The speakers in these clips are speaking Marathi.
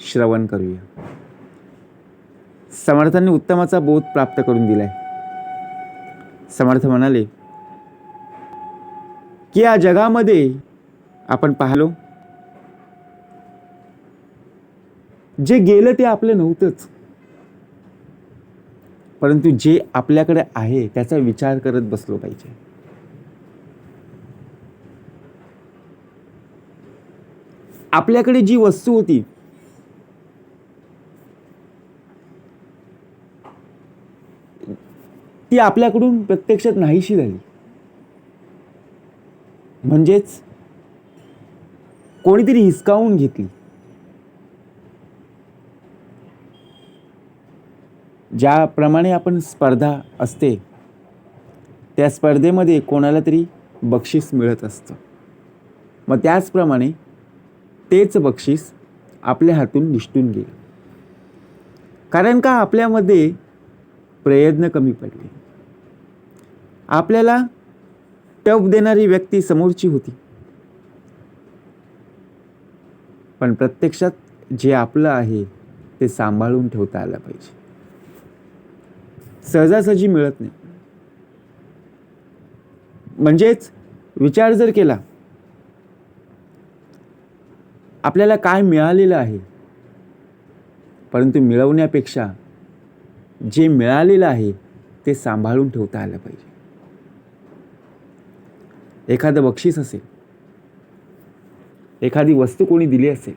श्रवण करूया. समर्थांनी उत्तमाचा बोध प्राप्त करून दिलाय. समर्थ म्हणाले की या जगामध्ये आपण पाहलो? जे गेलं ते आपलं नव्हतंच. परंतु जे आपल्याकडे आहे त्याचा विचार करत बसलो पाहिजे. आपल्याकडे जी वस्तू होती ती आपल्याकडून प्रत्यक्षात नाहीशी झाली. म्हणजेच कोणीतरी हिसकावून घेतली. ज्याप्रमाणे आपण स्पर्धा असते त्या स्पर्धेमध्ये कोणाला तरी बक्षीस मिळत असतं. मग त्याचप्रमाणे तेच बक्षीस आपल्या हातून निष्ठून गेलं. कारण का? आपल्यामध्ये प्रयत्न कमी पडले. आपल्याला टप देणारी व्यक्ती समोरची होती. पण प्रत्यक्षात जे आपलं आहे ते सांभाळून ठेवता आलं पाहिजे. सहजासहजी मिळत नाही. म्हणजेच विचार जर केला आपल्याला काय मिळालेलं आहे परंतु मिळवण्यापेक्षा जे मिळालेलं आहे ते सांभाळून ठेवता आलं पाहिजे. एखादं बक्षीस असेल एखादी वस्तू कोणी दिली असेल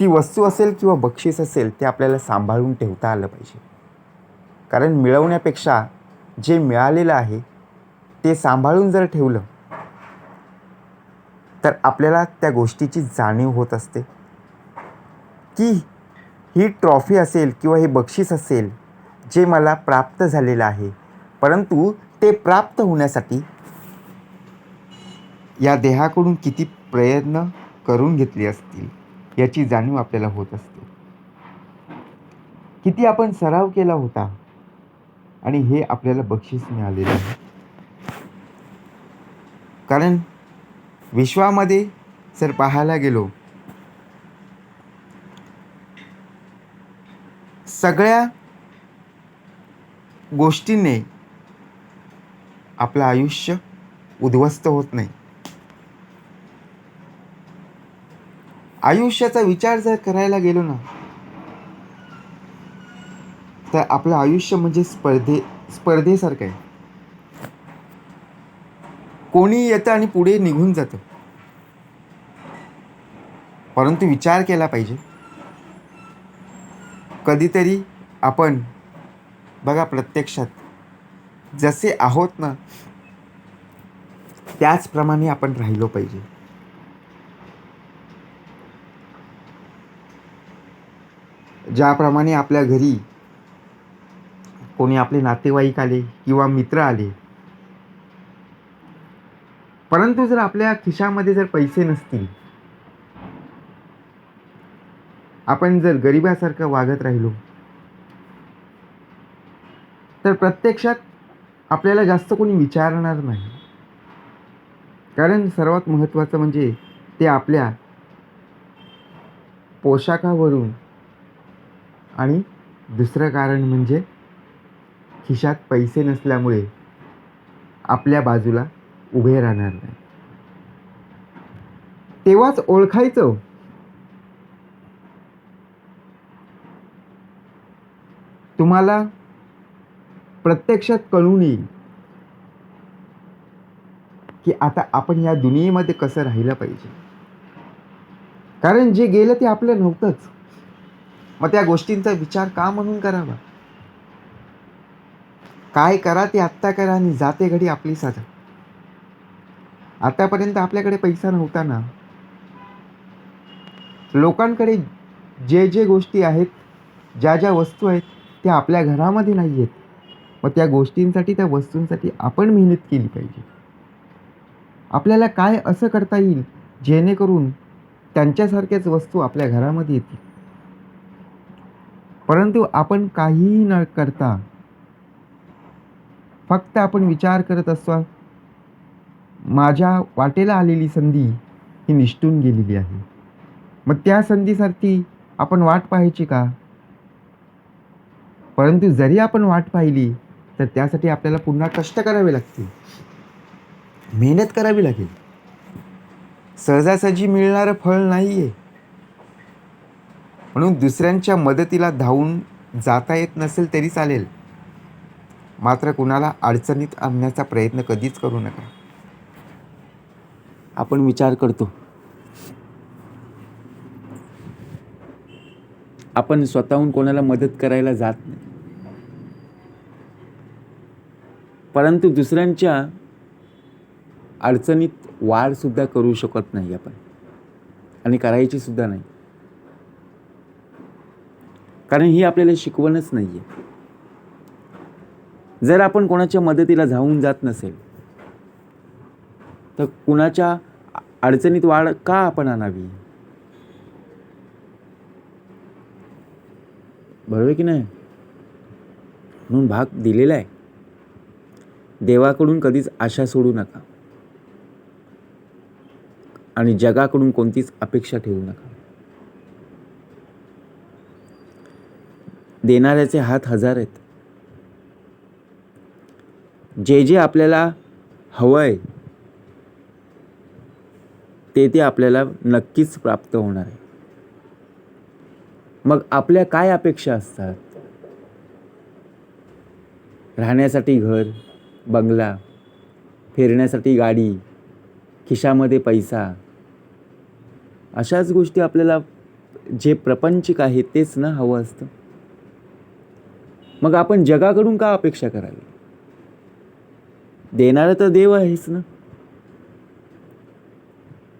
ती वस्तू असेल किंवा बक्षीस असेल ते आपल्याला सांभाळून ठेवता आलं पाहिजे. कारण मिळवण्यापेक्षा जे मिळालेलं आहे ते सांभाळून जर ठेवलं तर आपल्याला त्या गोष्टीची जाणीव होत असते. की ही ट्रॉफी असेल किंवा हे बक्षीस असेल जे मला प्राप्त झालेलं आहे परंतु ते प्राप्त होण्यासाठी या देहाकडून किती प्रयत्न करून घेतले असतील याची जाणीव आपल्याला होत असते. किती आपण सराव केला होता आणि हे आपल्याला बक्षीस मिळालेलं आहे. कारण विश्वामध्ये जर पाहायला गेलो सगळ्या गोष्टींनी आपलं आयुष्य उद्ध्वस्त होत नाही. आयुष्याचा विचार जर करायला गेलो ना तर आपलं आयुष्य म्हणजे स्पर्धे स्पर्धेसारखं आहे. कोणी येतं आणि पुढे निघून जातं. परंतु विचार केला पाहिजे. कधीतरी आपण बघा प्रत्यक्षात जसे आहोत ना त्याचप्रमाणे आपण राहिलो पाहिजे. ज्याप्रमाणे आपल्या घरी कोणी आपले नातेवाईक आले किंवा मित्र आले परंतु जर आपल्या खिशामध्ये जर पैसे नसतील आपण जर गरिबासारखं वागत राहिलो तर प्रत्यक्षात आपल्याला जास्त कोणी विचारणार नाही. कारण सर्वात महत्त्वाचं म्हणजे ते आपल्या पोशाखावरून आणि दुसरं कारण म्हणजे खिशात पैसे नसल्यामुळे आपल्या बाजूला उभे राहणार नाही. तेव्हाच ओळखायचं. तुम्हाला प्रत्यक्षात कळून येईल की आता आपण या दुनियेमध्ये कसं राहिलं पाहिजे. कारण जे गेलं ते आपलं नव्हतंच. मग त्या गोष्टींचा विचार का म्हणून करावा? काय करा ते आत्ता करा आणि जाते घडी आपली साधा. आतापर्यंत आपल्याकडे पैसा नव्हता ना. लोकांकडे जे जे गोष्टी आहेत ज्या ज्या वस्तू आहेत त्या आपल्या घरामध्ये नाही आहेत मग त्या गोष्टींसाठी त्या वस्तूंसाठी आपण मेहनत केली पाहिजे. आपल्याला काय असं करता येईल जेणेकरून त्यांच्यासारख्याच वस्तू आपल्या घरामध्ये येतील. परंतु आपण काहीही न करता फक्त आपण विचार करत असतो माझ्या वाटेला आलेली संधी ही निष्ठून गेलेली आहे. मग त्या संधीसाठी आपण वाट पाहायची का? परंतु जरी आपण वाट पाहिली तर त्यासाठी आपल्याला पुन्हा कष्ट करावे लागतील. मेहनत करावी लागेल. सहजासहजी मिळणारं फळ नाही आहे म्हणून दुसऱ्यांच्या मदतीला धावून जाता येत नसेल तरी चालेल. मात्र कुणाला अडचणीत आणण्याचा प्रयत्न कधीच करू नका. आपण विचार करतो. आपण स्वतःहून कोणाला मदत करायला जात नाही. परंतु दुसऱ्यांच्या अडचणीत वाढ सुद्धा करू शकत नाही आपण. आणि करायची सुद्धा नाही. कारण ही आपल्याला शिकवणच नाही आहे जर आपण कोणाच्या मदतीला धावून जात नसेल तर कुणाच्या अडचणीत वाढ का आपण आणावी? बरोबर की नाही? म्हणून भाग दिलेला आहे. देवाकडून कधीच आशा सोडू नका. आणि जगाकडून कोणतीच अपेक्षा ठेवू नका. देणाऱ्याचे हात हजार आहेत. जे जे आपल्याला हवंय ते ते आपल्याला नक्कीच प्राप्त होणार आहे. मग आपल्या काय अपेक्षा असतात? राहण्यासाठी घर बंगला फिरण्यासाठी गाडी खिशामध्ये पैसा. अशाच गोष्टी आपल्याला जे प्रपंचिक आहे तेच ना हवं असतं. मग आपण जगाकडून का अपेक्षा करावी? देणारं तर देव आहेच ना.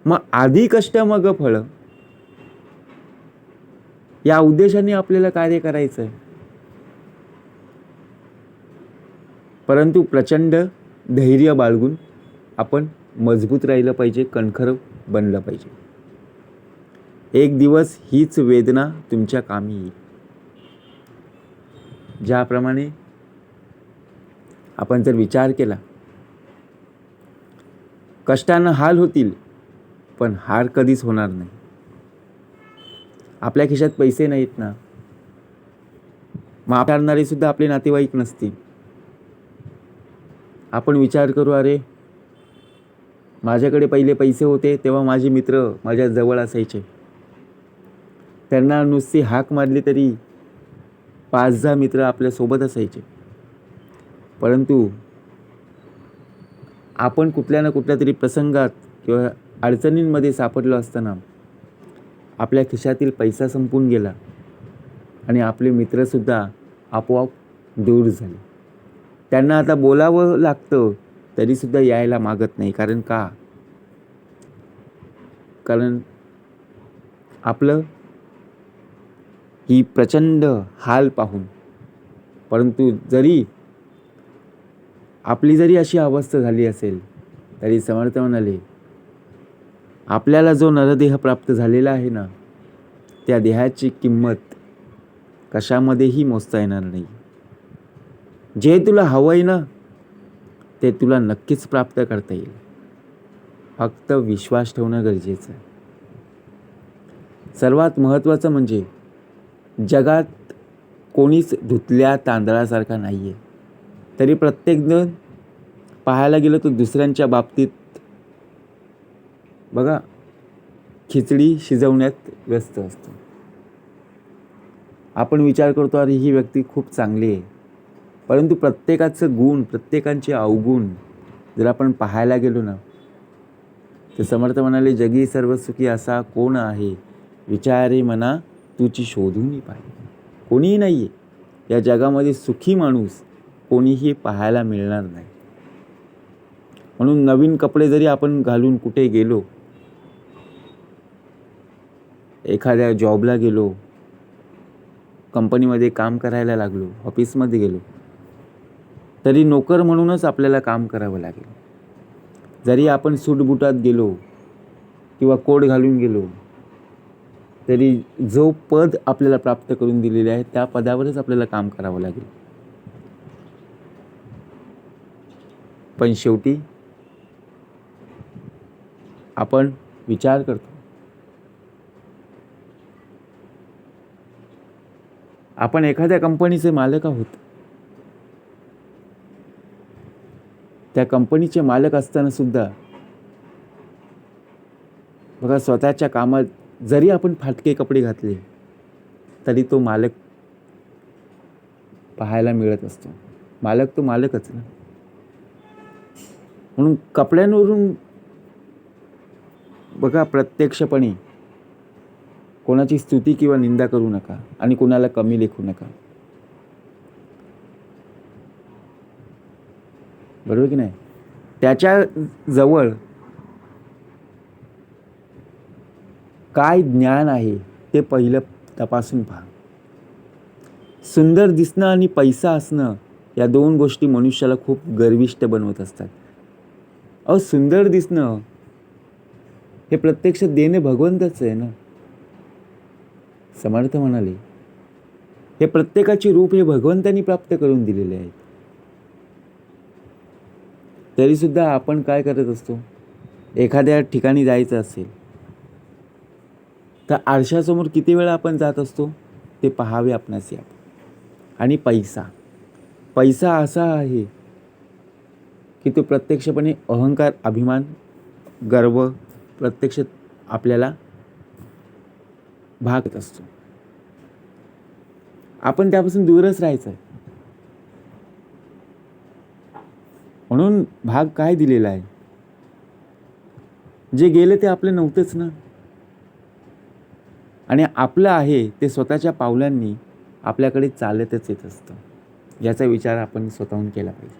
मग आधी कष्ट मग फळं. या उद्देशाने आपल्याला कार्य करायचं आहे परंतु प्रचंड धैर्य बाळगून आपण मजबूत राहिलं पाहिजे कणखर बनलं पाहिजे. एक दिवस हीच वेदना तुमच्या कामी येईल. ज्याप्रमाणे आपण जर विचार केला कष्टानं हाल होतील पण हार कधीच होणार नाही. आपल्या खिशात पैसे नाहीत ना. माफ सुद्धा आपले नातेवाईक नसतील. आपण विचार करू अरे माझ्याकडे पहिले पैसे होते तेव्हा माझे मित्र माझ्या जवळ असायचे. त्यांना नुसती हाक मारली तरी पाच दहा मित्र आपल्यासोबत असायचे. परंतु आपण कुठल्या ना कुठल्या तरी प्रसंगात किंवा अडचणींमध्ये सापडलो असताना आपल्या खिशातील पैसा संपून गेला आणि आपले मित्रसुद्धा आपोआप दूर झाले. त्यांना आता बोलावं लागतं तरीसुद्धा यायला मागत नाही. कारण का? कारण आपलं ही प्रचंड हाल पाहून परंतु जरी आपली जरी अशी अवस्था झाली असेल तरी समर्थ म्हणाले आपल्याला जो नरदेह प्राप्त झालेला आहे ना त्या देहाची किंमत कशामध्येही मोजता येणार नाही. जे तुला हवं आहे ना ते तुला नक्कीच प्राप्त करता येईल. फक्त विश्वास ठेवणं गरजेचं आहे. सर्वात महत्त्वाचं म्हणजे जगात कोणीच धुतल्या तांदळासारखा नाही आहे तरी प्रत्येकजण पाहायला गेलं तर दुसऱ्यांच्या बाबतीत बघा खिचडी शिजवण्यात व्यस्त असतो. आपण विचार करतो अरे ही व्यक्ती खूप चांगली आहे. परंतु प्रत्येकाचं गुण प्रत्येकांचे अवगुण जर आपण पाहायला गेलो ना तर समर्थ म्हणाले जगी सर्व सुखी असा कोण आहे? विचारे मना तुची शोधूनही पाहिजे कोणीही नाही आहे या जगामध्ये सुखी माणूस कोणीही पाहायला मिळणार नाही. म्हणून नवीन कपडे जरी आपण घालून कुठे गेलो एखाद्या जॉबला गेलो कंपनीमध्ये काम करायला लागलो ऑफिसमध्ये गेलो तरी नोकर म्हणूनच आपल्याला काम करावं लागेल. जरी आपण सूटबुटात गेलो किंवा कोट घालून गेलो तरी जो पद आपल्याला प्राप्त करून दिलेले आहे त्या पदावरच आपल्याला काम करावं लागेल. पण शेवटी आपण विचार करतो. आपण एखाद्या कंपनीचे मालक आहोत. त्या कंपनीचे मालक असताना सुद्धा बघा स्वतःच्या कामात जरी आपण फाटके कपडे घातले तरी तो मालक पाहायला मिळत असतो. मालक तो मालकच ना. म्हणून कपड्यांवरून बघा प्रत्यक्षपणे कोणाची स्तुती किंवा निंदा करू नका आणि कोणाला कमी लेखू नका. बरोबर की नाही? त्याच्याजवळ काय ज्ञान आहे ते पहिलं तपासून पहा. सुंदर दिसणं आणि पैसा असणं या दोन गोष्टी मनुष्याला खूप गर्विष्ट बनवत असतात. अहो सुंदर दिसणं हे प्रत्यक्ष देणे भगवंतच आहे ना? समर्थ म्हणाले. हे प्रत्येकाचे रूप हे भगवंतांनी प्राप्त करून दिलेले आहेत. तरीसुद्धा आपण काय करत असतो? एखाद्या ठिकाणी जायचं असेल तर आरशासमोर किती वेळा आपण जात असतो? ते पहावे आपणास या आणि पैसा. पैसा असा आहे की तो प्रत्यक्षपणे अहंकार अभिमान गर्व प्रत्यक्ष आपल्याला भागत असतो. आपण त्यापासून दूरच राहायचं आहे म्हणून भाग काय दिलेला आहे? जे गेले ते आपले नव्हतेच ना? आणि आपलं आहे ते स्वतःच्या पावलांनी आपल्याकडे चालतच येत असतं. याचा विचार आपण स्वतःहून केला पाहिजे.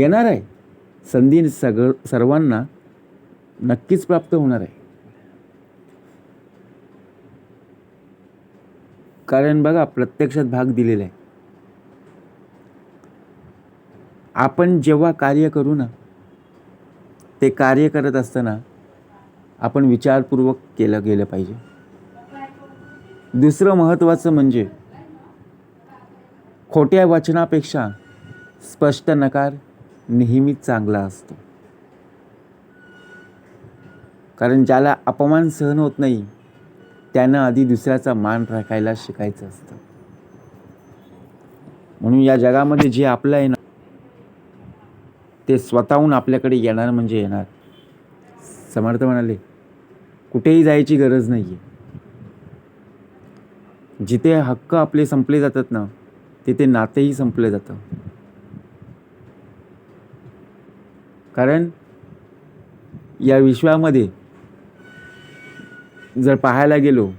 येणार आहे. संधी सग सर्वांना नक्कीच प्राप्त होणार आहे. कारण बघा प्रत्यक्षात भाग दिलेला आहे. आपण जेव्हा कार्य करू ना ते कार्य करत असताना आपण विचारपूर्वक केलं गेलं पाहिजे. दुसरं महत्त्वाचं म्हणजे खोट्या वचनापेक्षा स्पष्ट नकार नेहमीच चांगला असतो. कारण ज्याला अपमान सहन होत नाही त्यानं आधी दुसऱ्याचा मान राखायला शिकायचं असतं. म्हणून या जगामध्ये जे आपलं आहे ना ते स्वतःहून आपल्याकडे येणार म्हणजे येणार. समर्थ म्हणाले कुठेही जायची गरज नाही आहे जिथे हक्क आपले संपले जातात ना तिथे नातेही संपले जातं. कारण या विश्वामध्ये जर पाहायला गेलो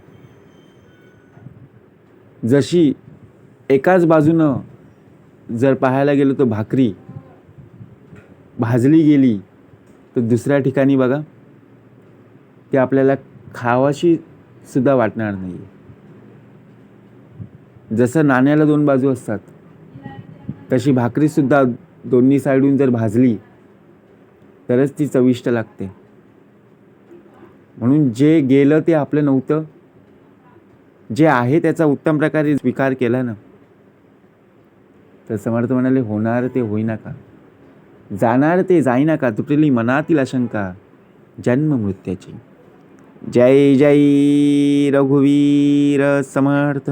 जशी एकाच बाजूनं जर पाहायला गेलो तर भाकरी भाजली गेली तर दुसऱ्या ठिकाणी बघा ते आपल्याला खावाशी सुद्धा वाटणार नाही जसं नाण्याला दोन बाजू असतात तशी भाकरीसुद्धा दोन्ही साईडून जर भाजली तरच ती चविष्ट लागते. म्हणून जे गेलं ते आपलं नव्हतं. जे आहे त्याचा उत्तम प्रकारे स्वीकार केला ना तर समर्थ म्हणाले होणार ते होईना का? जाणार ते जाईना का? तुटली मनातील आशंका. जन्म मृत्याची. जय जय रघुवीर समर्थ.